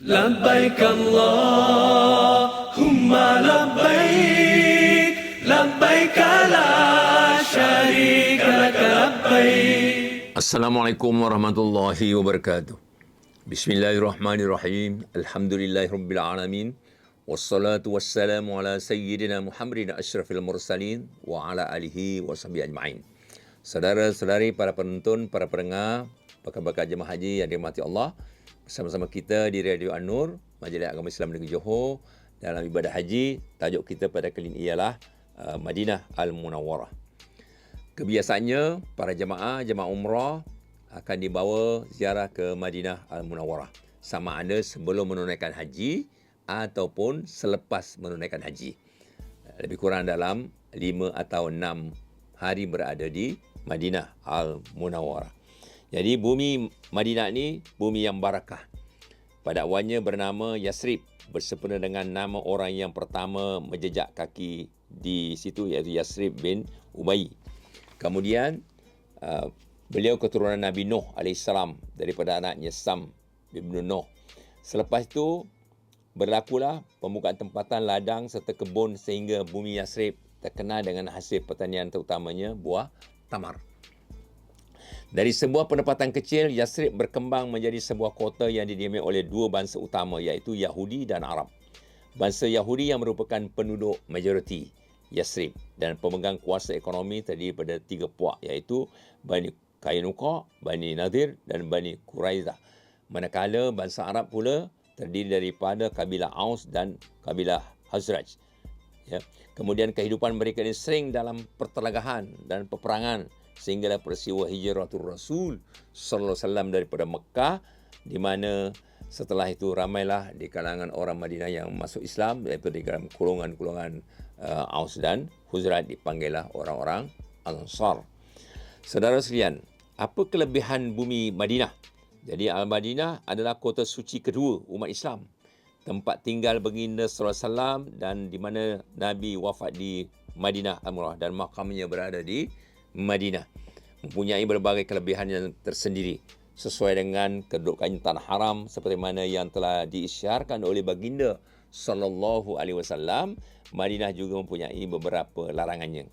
لبيك اللهم لبيك لبيك لا شريك لك لبيك Assalamualaikum warahmatullahi wabarakatuh. Bismillahirrahmanirrahim. Alhamdulillahirabbil alamin. Wassalatu wassalamu ala sayyidina Muhammadin asyrafil mursalin wa ala alihi wa sahbihi ajma'in. Saudara-saudari para penonton, para pendengar, bakal-bakal jemaah haji yang dirahmati Allah, bersama-sama kita di Radio An-Nur, Majlis Agama Islam Negeri Johor dalam ibadah haji. Tajuk kita pada kali ini ialah uh, Madinah Al-Munawwarah. Kebiasaannya para jemaah jemaah umrah akan dibawa ziarah ke Madinah Al-Munawwarah sama ada sebelum menunaikan haji ataupun selepas menunaikan haji. Lebih kurang dalam 5 atau 6 hari berada di Madinah Al-Munawwarah. Jadi bumi Madinah ni bumi yang barakah. Pada awalnya bernama Yasrib bersempena dengan nama orang yang pertama menjejak kaki di situ iaitu Yasrib bin Ubay. Kemudian uh, beliau keturunan Nabi Nuh AS daripada anaknya Sam bin Nuh. Selepas itu berlakulah pembukaan tempatan ladang serta kebun sehingga bumi Yasrib terkenal dengan hasil pertanian terutamanya buah tamar. Dari sebuah penempatan kecil, Yasrib berkembang menjadi sebuah kota yang didiami oleh dua bangsa utama iaitu Yahudi dan Arab. Bangsa Yahudi yang merupakan penduduk majoriti Yasrib dan pemegang kuasa ekonomi terdiri pada tiga puak iaitu Bani Kainuqa, Bani Nadir dan Bani Quraizah. Manakala bangsa Arab pula terdiri daripada kabilah Aus dan kabilah Hazraj. Ya. Kemudian kehidupan mereka ini sering dalam pertelagahan dan peperangan sehinggalah peristiwa hijratul Rasul sallallahu alaihi wasallam daripada Mekah di mana setelah itu ramailah di kalangan orang Madinah yang masuk Islam iaitu di dalam golongan-golongan uh, Aus dan Khuzraj dipanggillah orang-orang Ansar. Saudara sekalian, apa kelebihan bumi Madinah? Jadi Al-Madinah adalah kota suci kedua umat Islam. Tempat tinggal baginda sallallahu alaihi wasallam dan di mana Nabi wafat di Madinah Amrah dan makamnya berada di Madinah. Mempunyai berbagai kelebihan yang tersendiri. Sesuai dengan kedudukan tanah haram seperti mana yang telah diisyarkan oleh baginda sallallahu alaihi wasallam Madinah juga mempunyai beberapa larangannya.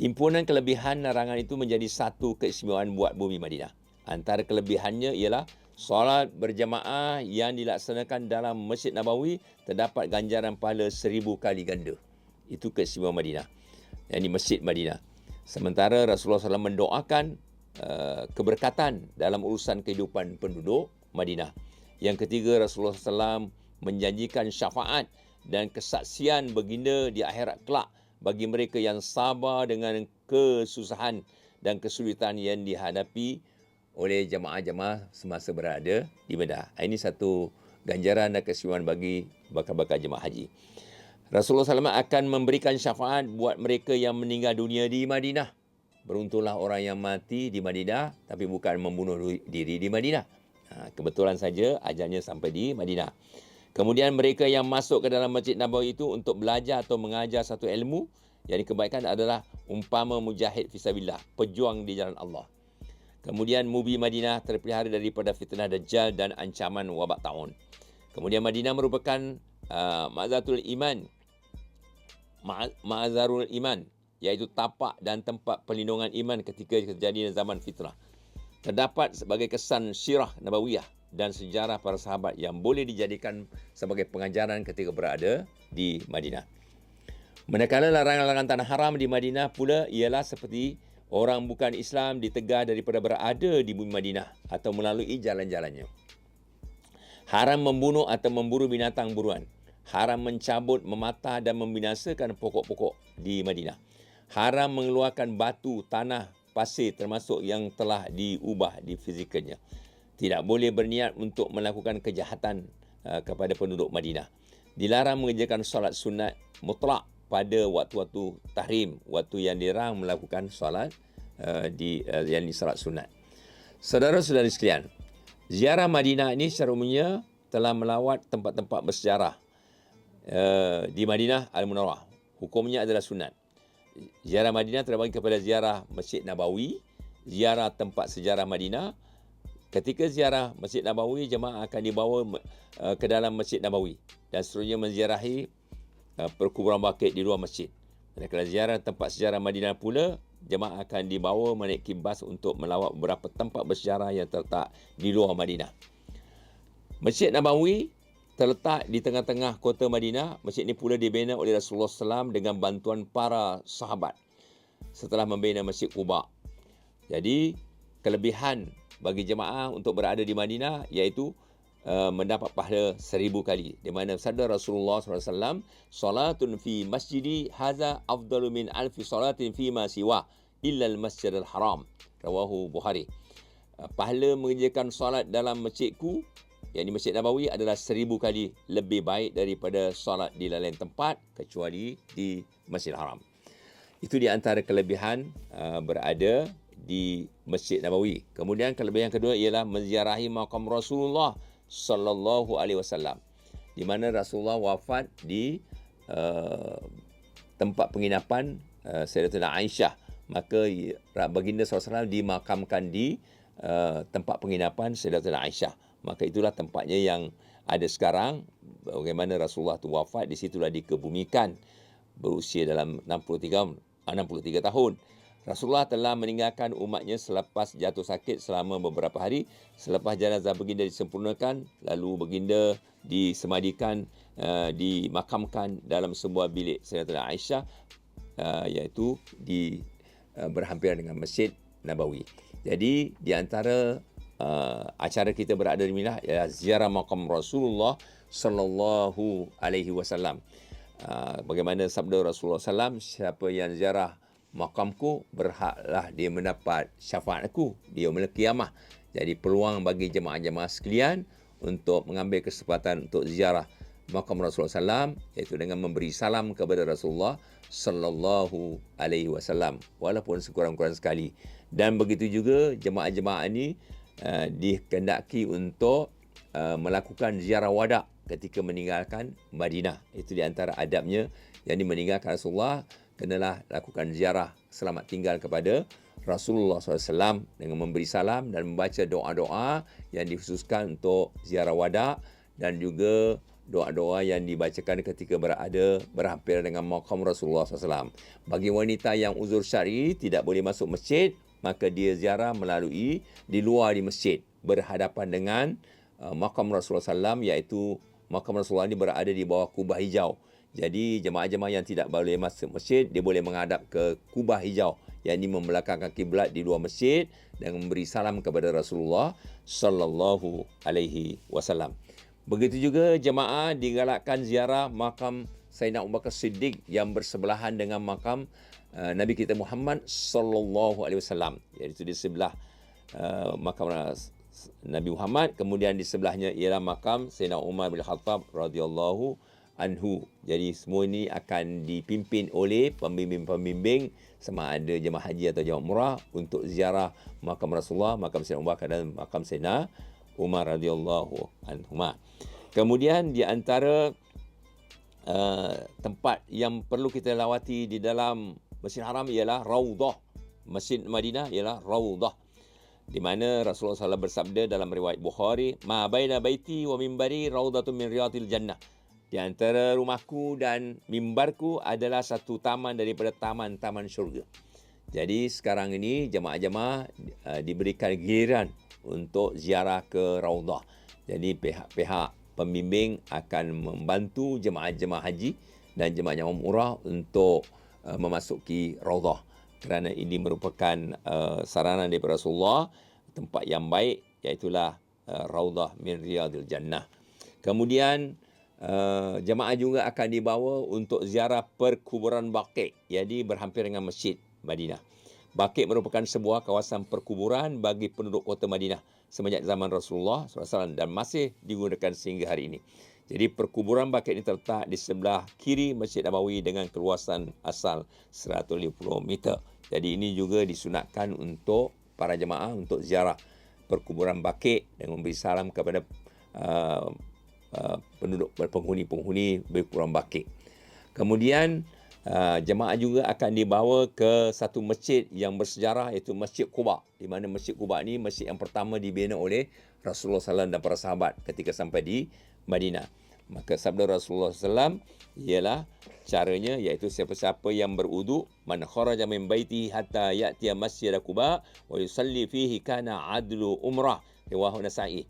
Himpunan kelebihan larangan itu menjadi satu keistimewaan buat bumi Madinah. Antara kelebihannya ialah solat berjamaah yang dilaksanakan dalam Masjid Nabawi terdapat ganjaran pahala seribu kali ganda. Itu keistimewaan Madinah. Yang di Masjid Madinah Sementara Rasulullah SAW mendoakan uh, keberkatan dalam urusan kehidupan penduduk Madinah. Yang ketiga Rasulullah SAW menjanjikan syafaat dan kesaksian baginda di akhirat kelak bagi mereka yang sabar dengan kesusahan dan kesulitan yang dihadapi oleh jemaah-jemaah semasa berada di Madinah. Ini satu ganjaran dan kesimpulan bagi bakal-bakal jemaah haji. Rasulullah SAW akan memberikan syafaat buat mereka yang meninggal dunia di Madinah. Beruntunglah orang yang mati di Madinah tapi bukan membunuh diri di Madinah. Ha, kebetulan saja ajalnya sampai di Madinah. Kemudian mereka yang masuk ke dalam Masjid Nabawi itu untuk belajar atau mengajar satu ilmu yang dikebaikan adalah umpama mujahid fisabillah, pejuang di jalan Allah. Kemudian Mubi Madinah terpelihara daripada fitnah Dajjal dan ancaman wabak taun. Kemudian Madinah merupakan uh, mazatul iman ma'azarul iman iaitu tapak dan tempat perlindungan iman ketika terjadi zaman fitnah. Terdapat sebagai kesan syirah nabawiyah dan sejarah para sahabat yang boleh dijadikan sebagai pengajaran ketika berada di Madinah. Manakala larangan-larangan tanah haram di Madinah pula ialah seperti orang bukan Islam ditegah daripada berada di bumi Madinah atau melalui jalan-jalannya. Haram membunuh atau memburu binatang buruan haram mencabut, mematah dan membinasakan pokok-pokok di Madinah. Haram mengeluarkan batu, tanah, pasir termasuk yang telah diubah di fizikalnya. Tidak boleh berniat untuk melakukan kejahatan uh, kepada penduduk Madinah. Dilarang mengerjakan solat sunat mutlak pada waktu-waktu tahrim, waktu yang dirang melakukan solat uh, di uh, yang di solat sunat. Saudara-saudari sekalian, ziarah Madinah ini secara umumnya telah melawat tempat-tempat bersejarah uh, di Madinah Al-Munawwarah. Hukumnya adalah sunat. Ziarah Madinah terbagi kepada ziarah Masjid Nabawi, ziarah tempat sejarah Madinah, ketika ziarah Masjid Nabawi jemaah akan dibawa uh, ke dalam Masjid Nabawi dan seterusnya menziarahi uh, perkuburan Baqi di luar masjid. Manakala ziarah tempat sejarah Madinah pula jemaah akan dibawa menaiki bas untuk melawat beberapa tempat bersejarah yang terletak di luar Madinah. Masjid Nabawi terletak di tengah-tengah kota Madinah. Masjid ini pula dibina oleh Rasulullah SAW dengan bantuan para sahabat setelah membina Masjid Quba. Jadi, kelebihan bagi jemaah untuk berada di Madinah iaitu uh, mendapat pahala seribu kali. Di mana sabda Rasulullah SAW, Salatun fi masjidi haza afdalu min alfi salatin fi ma siwa illa al-masjid al-haram. Rawahu Bukhari. Uh, pahala mengerjakan solat dalam masjidku yang di Masjid Nabawi adalah seribu kali lebih baik daripada solat di lain tempat kecuali di Masjid Haram. Itu di antara kelebihan uh, berada di Masjid Nabawi. Kemudian kelebihan kedua ialah menziarahi makam Rasulullah sallallahu alaihi wasallam. Di mana Rasulullah wafat di uh, tempat penginapan uh, Sayyidatina Aisyah. Maka baginda SAW dimakamkan di uh, tempat penginapan Sayyidatina Aisyah maka itulah tempatnya yang ada sekarang. Bagaimana Rasulullah tu wafat di situlah dikebumikan. Berusia dalam 63 63 tahun. Rasulullah telah meninggalkan umatnya selepas jatuh sakit selama beberapa hari. Selepas jenazah baginda disempurnakan lalu baginda disemadikan uh, dimakamkan dalam sebuah bilik Sayyidatina Aisyah uh, iaitu di uh, berhampiran dengan Masjid Nabawi. Jadi di antara uh, acara kita berada di Mina ialah ziarah makam Rasulullah sallallahu alaihi wasallam. Uh, bagaimana sabda Rasulullah sallam siapa yang ziarah makamku berhaklah dia mendapat syafaatku di yaumil kiamah. Jadi peluang bagi jemaah-jemaah sekalian untuk mengambil kesempatan untuk ziarah makam Rasulullah sallam iaitu dengan memberi salam kepada Rasulullah sallallahu alaihi wasallam walaupun sekurang-kurang sekali. Dan begitu juga jemaah-jemaah ini Uh, dikendaki untuk uh, melakukan ziarah wada ketika meninggalkan Madinah. Itu di antara adabnya yang meninggalkan Rasulullah kenalah lakukan ziarah selamat tinggal kepada Rasulullah SAW dengan memberi salam dan membaca doa-doa yang dikhususkan untuk ziarah wada dan juga doa-doa yang dibacakan ketika berada berhampir dengan makam Rasulullah SAW. Bagi wanita yang uzur syari tidak boleh masuk masjid, maka dia ziarah melalui di luar di masjid berhadapan dengan uh, makam Rasulullah SAW iaitu makam Rasulullah ini berada di bawah kubah hijau. Jadi jemaah-jemaah yang tidak boleh masuk masjid dia boleh menghadap ke kubah hijau yang ini membelakangkan kiblat di luar masjid dan memberi salam kepada Rasulullah sallallahu alaihi wasallam. Begitu juga jemaah digalakkan ziarah makam Sayyidina Abu Bakar Siddiq yang bersebelahan dengan makam Uh, Nabi kita Muhammad sallallahu alaihi wasallam iaitu di sebelah uh, makam Nabi Muhammad kemudian di sebelahnya ialah makam Sayyidina Umar bin Khattab radhiyallahu anhu. Jadi semua ini akan dipimpin oleh pembimbing-pembimbing sama ada jemaah haji atau jemaah umrah untuk ziarah makam Rasulullah, makam Sayyidina Umar dan makam Sayyidina Umar radhiyallahu anhu. Kemudian di antara uh, tempat yang perlu kita lawati di dalam Masjid Haram ialah Raudah. Masjid Madinah ialah Raudah. Di mana Rasulullah SAW bersabda dalam riwayat Bukhari, Ma baina baiti wa mimbari raudatun min riyadil jannah. Di antara rumahku dan mimbarku adalah satu taman daripada taman-taman syurga. Jadi sekarang ini jemaah-jemaah uh, diberikan giliran untuk ziarah ke Raudah. Jadi pihak-pihak pembimbing akan membantu jemaah-jemaah haji dan jemaah-jemaah umrah untuk uh, memasuki Raudhah kerana ini merupakan uh, saranan daripada Rasulullah tempat yang baik iaitulah uh, Raudhah min Riyadil Jannah. Kemudian uh, jemaah juga akan dibawa untuk ziarah perkuburan Baqi jadi berhampir dengan Masjid Madinah. Baqi merupakan sebuah kawasan perkuburan bagi penduduk kota Madinah semenjak zaman Rasulullah SAW dan masih digunakan sehingga hari ini. Jadi perkuburan Baqi ini terletak di sebelah kiri Masjid Nabawi dengan keluasan asal 150 meter. Jadi ini juga disunatkan untuk para jemaah untuk ziarah perkuburan Baqi dan memberi salam kepada uh, uh, penduduk penghuni-penghuni perkuburan Baqi. Kemudian Uh, jemaah juga akan dibawa ke satu masjid yang bersejarah iaitu Masjid Quba. Di mana Masjid Quba ni masjid yang pertama dibina oleh Rasulullah SAW dan para sahabat ketika sampai di Madinah. Maka sabda Rasulullah SAW ialah caranya iaitu siapa-siapa yang berudu man kharaja min baiti hatta ya'ti masjid Quba wa yusalli fihi kana adlu umrah riwayat Nasa'i.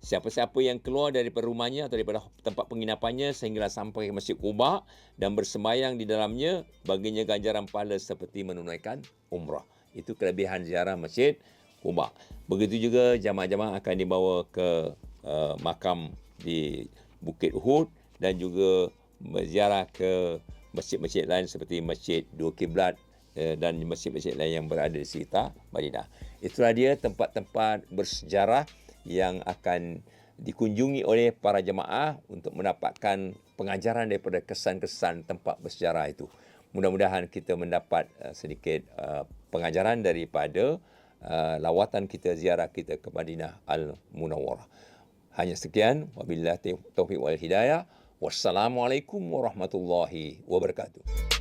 Siapa-siapa yang keluar daripada rumahnya atau daripada tempat penginapannya sehinggalah sampai ke Masjid Quba dan bersembayang di dalamnya baginya ganjaran pahala seperti menunaikan umrah. Itu kelebihan ziarah Masjid Quba. Begitu juga jamaah-jamaah akan dibawa ke uh, makam di Bukit Uhud dan juga berziarah ke masjid-masjid lain seperti Masjid Dua Kiblat uh, dan masjid-masjid lain yang berada di sekitar Madinah. Itulah dia tempat-tempat bersejarah yang akan dikunjungi oleh para jemaah untuk mendapatkan pengajaran daripada kesan-kesan tempat bersejarah itu. Mudah-mudahan kita mendapat uh, sedikit uh, pengajaran daripada uh, lawatan kita ziarah kita ke Madinah Al-Munawwarah. Hanya sekian. Wabillahi taufiq wal hidayah. Wassalamualaikum warahmatullahi wabarakatuh.